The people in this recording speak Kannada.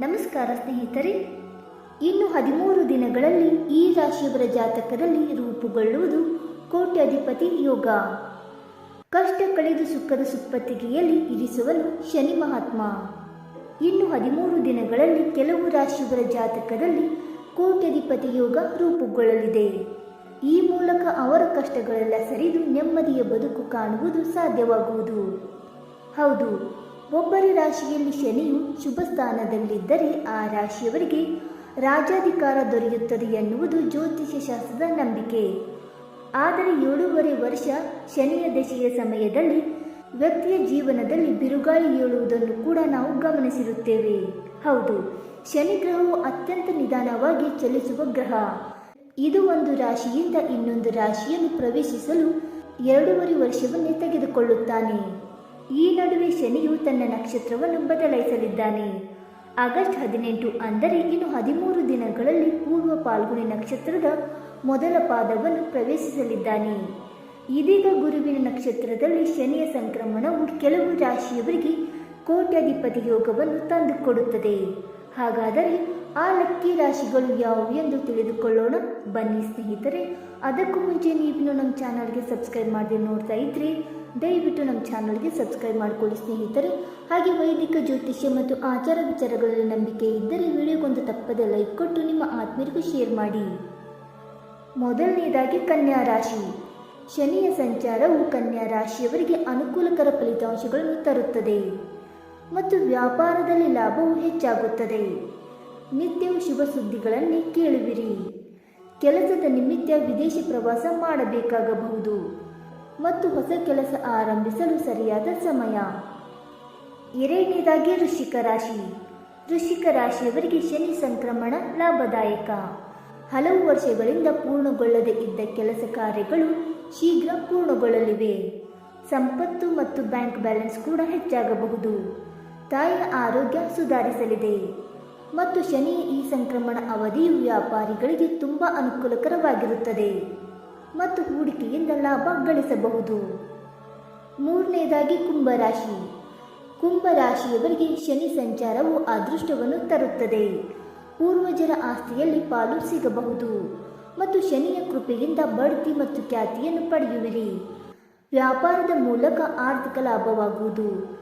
ನಮಸ್ಕಾರ ಸ್ನೇಹಿತರೆ, ಇನ್ನು ಹದಿಮೂರು ದಿನಗಳಲ್ಲಿ ಈ ರಾಶಿಯವರ ಜಾತಕದಲ್ಲಿ ರೂಪುಗೊಳ್ಳುವುದು ಕೋಟ್ಯಾಧಿಪತಿ ಯೋಗ. ಕಷ್ಟ ಕಳೆದು ಸುಖದ ಸುಪ್ಪತ್ತಿಗೆಯಲ್ಲಿ ಇರಿಸುವನು ಶನಿ ಮಹಾತ್ಮ. ಇನ್ನು ಹದಿಮೂರು ದಿನಗಳಲ್ಲಿ ಕೆಲವು ರಾಶಿಯವರ ಜಾತಕದಲ್ಲಿ ಕೋಟ್ಯಾಧಿಪತಿ ಯೋಗ ರೂಪುಗೊಳ್ಳಲಿದೆ. ಈ ಮೂಲಕ ಅವರ ಕಷ್ಟಗಳೆಲ್ಲ ಸರಿದು ನೆಮ್ಮದಿಯ ಬದುಕು ಕಾಣುವುದು ಸಾಧ್ಯವಾಗುವುದು. ಹೌದು ಒಬ್ಬರ ರಾಶಿಯಲ್ಲಿ ಶನಿಯು ಶುಭ ಸ್ಥಾನದಲ್ಲಿದ್ದರೆ ಆ ರಾಶಿಯವರಿಗೆ ರಾಜಾಧಿಕಾರ ದೊರೆಯುತ್ತದೆ ಎನ್ನುವುದು ಜ್ಯೋತಿಷ್ಯ ಶಾಸ್ತ್ರದ ನಂಬಿಕೆ. ಆದರೆ ಏಳೂವರೆ ವರ್ಷ ಶನಿಯ ದಶೆಯ ಸಮಯದಲ್ಲಿ ವ್ಯಕ್ತಿಯ ಜೀವನದಲ್ಲಿ ಬಿರುಗಾಳಿ ಏಳುವುದನ್ನು ಕೂಡ ನಾವು ಗಮನಿಸಿರುತ್ತೇವೆ. ಹೌದು, ಶನಿ ಗ್ರಹವು ಅತ್ಯಂತ ನಿಧಾನವಾಗಿ ಚಲಿಸುವ ಗ್ರಹ. ಇದು ಒಂದು ರಾಶಿಯಿಂದ ಇನ್ನೊಂದು ರಾಶಿಯನ್ನು ಪ್ರವೇಶಿಸಲು ಎರಡೂವರೆ ವರ್ಷವನ್ನೇ ತೆಗೆದುಕೊಳ್ಳುತ್ತಾನೆ. ಈ ನಡುವೆ ಶನಿಯು ತನ್ನ ನಕ್ಷತ್ರವನ್ನು ಬದಲಾಯಿಸಲಿದ್ದಾನೆ. ಆಗಸ್ಟ್ ಹದಿನೆಂಟು ಅಂದರೆ ಇನ್ನು ಹದಿಮೂರು ದಿನಗಳಲ್ಲಿ ಪೂರ್ವ ಪಾಲ್ಗುಣಿ ನಕ್ಷತ್ರದ ಮೊದಲ ಪಾದವನ್ನು ಪ್ರವೇಶಿಸಲಿದ್ದಾನೆ. ಇದೀಗ ಗುರುವಿನ ನಕ್ಷತ್ರದಲ್ಲಿ ಶನಿಯ ಸಂಕ್ರಮಣವು ಕೆಲವು ರಾಶಿಯವರಿಗೆ ಕೋಟ್ಯಾಧಿಪತಿ ಯೋಗವನ್ನು ತಂದುಕೊಡುತ್ತದೆ. ಹಾಗಾದರೆ ಆ ಲಕ್ಕಿ ರಾಶಿಗಳು ಯಾವುವು ಎಂದು ತಿಳಿದುಕೊಳ್ಳೋಣ. ಬನ್ನಿ ಸ್ನೇಹಿತರೆ, ಅದಕ್ಕೂ ಮುಂಚೆ ನೀವು ನಮ್ಮ ಚಾನಲ್ಗೆ ಸಬ್ಸ್ಕ್ರೈಬ್ ಮಾಡದೆ ನೋಡ್ತಾ ಇದ್ರೆ, ದಯವಿಟ್ಟು ನಮ್ಮ ಚಾನಲ್ಗೆ ಸಬ್ಸ್ಕ್ರೈಬ್ ಮಾಡಿಕೊಳ್ಳಿ ಸ್ನೇಹಿತರೆ. ಹಾಗೆ ವೈದಿಕ, ಜ್ಯೋತಿಷ್ಯ ಮತ್ತು ಆಚಾರ ವಿಚಾರಗಳಲ್ಲಿ ನಂಬಿಕೆ ಇದ್ದರೆ ವಿಡಿಯೋಗೊಂದು ತಪ್ಪದೆ ಲೈಕ್ ಕೊಟ್ಟು ನಿಮ್ಮ ಆತ್ಮೀಯರಿಗೂ ಶೇರ್ ಮಾಡಿ. ಮೊದಲನೇದಾಗಿ ಕನ್ಯಾ ರಾಶಿ. ಶನಿಯ ಸಂಚಾರವು ಕನ್ಯಾ ರಾಶಿಯವರಿಗೆ ಅನುಕೂಲಕರ ಫಲಿತಾಂಶಗಳನ್ನು ತರುತ್ತದೆ. ಮತ್ತು ವ್ಯಾಪಾರದಲ್ಲಿ ಲಾಭವು ಹೆಚ್ಚಾಗುತ್ತದೆ. ನಿತ್ಯವು ಶುಭ ಸುದ್ದಿಗಳನ್ನೇ ಕೇಳುವಿರಿ. ಕೆಲಸದ ನಿಮಿತ್ತ ವಿದೇಶಿ ಪ್ರವಾಸ ಮಾಡಬೇಕಾಗಬಹುದು ಮತ್ತು ಹೊಸ ಕೆಲಸ ಆರಂಭಿಸಲು ಸರಿಯಾದ ಸಮಯ. ಎರಡನೇದಾಗಿ ವೃಶ್ಚಿಕ ರಾಶಿ. ವೃಶ್ಚಿಕ ರಾಶಿಯವರಿಗೆ ಶನಿ ಸಂಕ್ರಮಣ ಲಾಭದಾಯಕ. ಹಲವು ವರ್ಷಗಳಿಂದ ಪೂರ್ಣಗೊಳ್ಳದೆ ಇದ್ದ ಕೆಲಸ ಕಾರ್ಯಗಳು ಶೀಘ್ರ ಪೂರ್ಣಗೊಳ್ಳಲಿವೆ. ಸಂಪತ್ತು ಮತ್ತು ಬ್ಯಾಂಕ್ ಬ್ಯಾಲೆನ್ಸ್ ಕೂಡ ಹೆಚ್ಚಾಗಬಹುದು. ತಾಯಿಯ ಆರೋಗ್ಯ ಸುಧಾರಿಸಲಿದೆ. ಮತ್ತು ಶನಿಯ ಈ ಸಂಕ್ರಮಣ ಅವಧಿಯು ವ್ಯಾಪಾರಿಗಳಿಗೆ ತುಂಬ ಅನುಕೂಲಕರವಾಗಿರುತ್ತದೆ. ಮತ್ತು ಹೂಡಿಕೆಯಿಂದ ಲಾಭ ಗಳಿಸಬಹುದು. ಮೂರನೇದಾಗಿ ಕುಂಭರಾಶಿ. ಕುಂಭರಾಶಿಯವರಿಗೆ ಶನಿ ಸಂಚಾರವು ಅದೃಷ್ಟವನ್ನು ತರುತ್ತದೆ. ಪೂರ್ವಜರ ಆಸ್ತಿಯಲ್ಲಿ ಪಾಲು ಸಿಗಬಹುದು. ಮತ್ತು ಶನಿಯ ಕೃಪೆಯಿಂದ ಬಡ್ತಿ ಮತ್ತು ಖ್ಯಾತಿಯನ್ನು ಪಡೆಯುವಿರಿ. ವ್ಯಾಪಾರದ ಮೂಲಕ ಆರ್ಥಿಕ ಲಾಭವಾಗುವುದು.